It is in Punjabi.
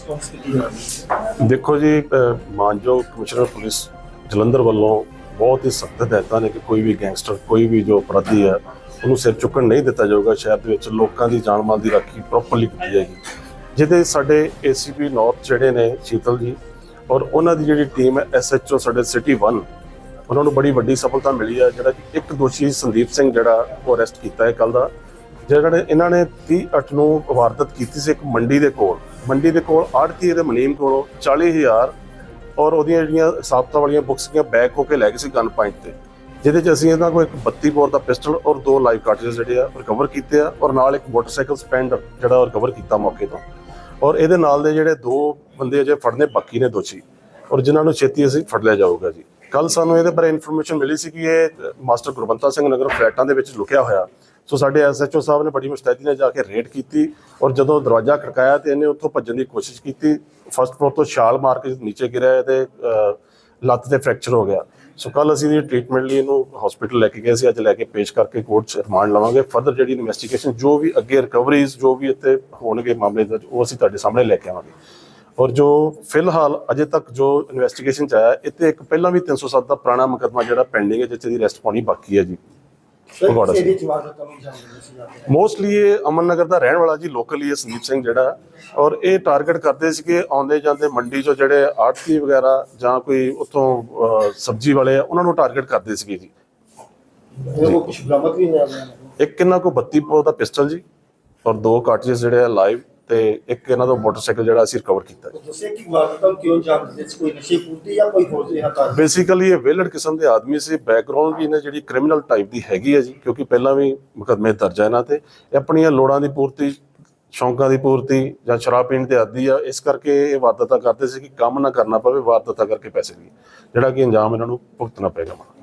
ਰਿਸਪੌਂਸ ਕੀਤੀ ਜਾ ਰਹੀ ਹੈ ਦੇਖੋ ਜੀ ਮਾਨਯੋਗ ਕਮਿਸ਼ਨਰ ਪੁਲਿਸ ਜਲੰਧਰ ਵੱਲੋਂ ਬਹੁਤ ਹੀ ਸਖਤ ਹਦਾਇਤਾਂ ਨੇ ਕਿ ਕੋਈ ਵੀ ਗੈਂਗਸਟਰ, ਕੋਈ ਵੀ ਜੋ ਅਪਰਾਧੀ ਹੈ, ਉਹਨੂੰ ਸਿਰ ਚੁੱਕਣ ਨਹੀਂ ਦਿੱਤਾ ਜਾਊਗਾ। ਸ਼ਹਿਰ ਦੇ ਵਿੱਚ ਲੋਕਾਂ ਦੀ ਜਾਨ ਮਾਲ ਦੀ ਰਾਖੀ ਪ੍ਰੋਪਰਲੀ ਕੀਤੀ ਜਾਏਗੀ। ਜਿਹਦੇ ਸਾਡੇ ਏਸੀਪੀ ਨਾਰਥ ਜਿਹੜੇ ਨੇ, ਸ਼ੀਤਲ ਜੀ, ਔਰ ਉਹਨਾਂ ਦੀ ਜਿਹੜੀ ਟੀਮ ਹੈ ਐਸਐਚਓ ਸਾਡੇ ਸਿਟੀ 1 ਉਹਨਾਂ ਨੂੰ ਬੜੀ ਵੱਡੀ ਸਫਲਤਾ ਮਿਲੀ ਹੈ, ਜਿਹੜਾ ਕਿ ਇੱਕ ਦੋਸ਼ੀ ਸੰਦੀਪ ਸਿੰਘ ਜਿਹੜਾ, ਉਹ ਅਰੈਸਟ ਕੀਤਾ ਹੈ ਕੱਲ ਦਾ। ਜਿਹੜਾ ਨੇ ਇਹਨਾਂ ਨੇ 30 ਅੱਠ ਨੂੰ ਵਾਰਦਾਤ ਕੀਤੀ ਸੀ ਇੱਕ ਮੰਡੀ ਦੇ ਕੋਲ। ਮੰਡੀ ਦੇ ਕੋਲ ਆੜਤੀ ਦੇ ਮਨੀਮ ਕੋਲੋਂ 40000 ਔਰ ਉਹਦੀਆਂ ਜਿਹੜੀਆਂ ਸਾਬਤਾ ਵਾਲੀਆਂ ਬੁੱਕਸ ਦੀਆਂ ਬੈਕ ਹੋ ਕੇ ਲੈ ਗਏ ਸੀ ਗਨ ਪੁਆਇੰਟ ਤੇ। ਜਿਹਦੇ ਚ ਅਸੀਂ ਇਹਨਾਂ ਕੋਲ ਇੱਕ 32 ਬੋਰ ਦਾ ਪਿਸਟਲ ਔਰ ਦੋ ਲਾਈਵ ਕਾਰਟ੍ਰਿਜਸ ਜਿਹੜੇ ਆ ਰਿਕਵਰ ਕੀਤੇ ਆ ਔਰ ਨਾਲ ਇੱਕ ਮੋਟਰਸਾਈਕਲ ਸਪੈਂਡ ਜਿਹੜਾ ਰਿਕਵਰ ਕੀਤਾ ਮੌਕੇ ਤੋਂ। ਔਰ ਇਹਦੇ ਨਾਲ ਦੇ ਜਿਹੜੇ ਦੋ ਬੰਦੇ ਅਜੇ ਫੜਨੇ ਬਾਕੀ ਨੇ ਦੋਸ਼ੀ ਔਰ ਜਿਨ੍ਹਾਂ ਨੂੰ ਛੇਤੀ ਅਸੀਂ ਫੜ ਲਿਆ ਜਾਊਗਾ ਜੀ। ਕੱਲ ਸਾਨੂੰ ਇਹਦੇ ਬਾਰੇ ਇਨਫੋਰਮੇਸ਼ਨ ਮਿਲੀ ਸੀ ਕਿ ਇਹ ਮਾਸਟਰ ਗੁਰਬੰਤਾ ਸਿੰਘ ਨਗਰ ਫਲੈਟਾਂ ਦੇ ਵਿੱਚ ਲੁਕਿਆ ਹੋਇਆ। ਸੋ ਸਾਡੇ ਐਸਐਚਓ ਸਾਹਿਬ ਨੇ ਬੜੀ ਮੁਸਤੈਦੀ ਨਾਲ ਜਾ ਕੇ ਰੇਡ ਕੀਤੀ ਔਰ ਜਦੋਂ ਦਰਵਾਜ਼ਾ ਖੜਕਾਇਆ ਤੇ ਇਹਨੇ ਉੱਥੋਂ ਭੱਜਣ ਦੀ ਕੋਸ਼ਿਸ਼ ਕੀਤੀ। ਫਸਟ ਫਲੋਰ ਤੋਂ ਛਾਲ ਮਾਰ ਕੇ ਨੀਚੇ ਗਿਰਿਆ ਤੇ ਲੱਤ ਤੇ ਫ੍ਰੈਕਚਰ ਹੋ ਗਿਆ। ਸੋ ਕੱਲ ਅਸੀਂ ਇਹਦੀ ਟ੍ਰੀਟਮੈਂਟ ਲਈ ਇਹਨੂੰ ਹਸਪੀਟਲ ਲੈ ਕੇ ਗਏ ਸੀ। ਅੱਜ ਲੈ ਕੇ ਪੇਸ਼ ਕਰਕੇ ਕੋਰਟ 'ਚ ਰਿਮਾਂਡ ਲਵਾਂਗੇ। ਫਰਦਰ ਜਿਹੜੀ ਇਨਵੈਸਟੀਗੇਸ਼ਨ ਜੋ ਵੀ ਅੱਗੇ ਰਿਕਵਰੀਜ਼ ਜੋ ਵੀ ਇੱਥੇ ਹੋਣਗੇ ਮਾਮਲੇ ਦਾ ਉਹ ਅਸੀਂ ਤੁਹਾਡੇ ਸਾਹਮਣੇ ਲੈ ਕੇ ਆਵਾਂਗੇ। ਔਰ ਜੋ ਫਿਲਹਾਲ ਅਜੇ ਤੱਕ ਜੋ ਇਨਵੈਸਟੀਗੇਸ਼ਨ ਚ ਆਇਆ, ਇੱਥੇ ਇੱਕ ਪਹਿਲਾਂ ਵੀ 307 ਦਾ ਪੁਰਾਣਾ ਮੁਕੱਦਮਾ ਜਿਹੜਾ ਪੈਂਡਿੰਗ ਹੈ, ਜਿੱਥੇ ਦੀ ਰੈਸਟ ਪਾਉਣੀ ਬਾਕੀ ਹੈ ਜੀ। ਫਗਵਾੜਾ ਸੀ। ਮੋਸਟਲੀ ਇਹ ਅਮਨ ਨਗਰ ਦਾ। ਰਹਿਣ ਵਾਲਾ ਜੀ ਲੋਕਲ ਹੀ ਹੈ ਸੰਦੀਪ ਸਿੰਘ ਜਿਹੜਾ। ਔਰ ਇਹ ਟਾਰਗੇਟ ਕਰਦੇ ਸੀ ਕਿ ਆਉਂਦੇ ਜਾਂਦੇ ਮੰਡੀ ਚੋਂ ਜਿਹੜੇ ਆੜਤੀ ਵਗੈਰਾ ਜਾਂ ਕੋਈ ਉੱਥੋਂ ਸਬਜ਼ੀ ਵਾਲੇ ਆ ਉਹਨਾਂ ਨੂੰ ਟਾਰਗੇਟ ਕਰਦੇ ਸੀਗੇ ਜੀ। ਕੋਲ ਕੁਝ ਬਰਾਮਦ ਵੀ ਹੋਇਆ ਇੱਕ ਇਹਨਾਂ ਕੋ 32 ਬੋਰ ਦਾ ਪਿਸਟਲ ਜੀ ਔਰ ਦੋ ਕਾਰਟ੍ਰਿਜ ਜਿਹੜੇ ਆ ਲਾਈਵ ਤੇ ਇੱਕ ਇਹਨਾਂ ਦਾ ਮੋਟਰਸਾਈਕਲ ਜਿਹੜਾ ਅਸੀਂ ਰਿਕਵਰ ਕੀਤਾ ਦੱਸਿਆ ਕਿ ਵਾਰਦਾਤਾਂ ਕਿਉਂ ਜਾਣ ਦਿੰਦੇ ਸੀ ਕੋਈ ਨਸ਼ੇ ਪੂਰਤੀ ਜਾਂ ਕੋਈ ਹੋਰ ਰਿਹਾ ਕਾਰਨ? ਬੇਸਿਕਲੀ ਇਹ ਵੇਲਡ ਕਿਸਮ ਦੇ ਆਦਮੀ ਸੀ ਬੈਕਗ੍ਰਾਉਂਡ ਵੀ ਇਹਨਾਂ ਜਿਹੜੀ ਕ੍ਰਿਮੀਨਲ ਟਾਈਪ ਦੀ ਹੈਗੀ ਹੈ ਜੀ ਕਿਉਂਕਿ ਪਹਿਲਾਂ ਵੀ ਮੁਕੱਦਮੇ ਦਰਜ ਹੈ ਇਹਨਾਂ ਤੇ। ਇਹ ਆਪਣੀਆਂ ਲੋੜਾਂ ਦੀ ਪੂਰਤੀ ਸ਼ੌਂਕਾਂ ਦੀ ਪੂਰਤੀ ਜਾਂ ਸ਼ਰਾਬ ਪੀਣ ਦੇ ਆਦੀ ਆ ਇਸ ਕਰਕੇ ਇਹ ਵਾਰਦਾਤਾਂ ਕਰਦੇ ਸੀ ਕਿ ਕੰਮ ਨਾ ਕਰਨਾ ਪਵੇ ਵਾਰਦਾਤਾਂ ਕਰਕੇ ਪੈਸੇ ਲਈ ਜਿਹੜਾ ਕਿ ਅੰਜਾਮ ਇਹਨਾਂ ਨੂੰ ਭੁਗਤਣਾ ਪਏਗਾ।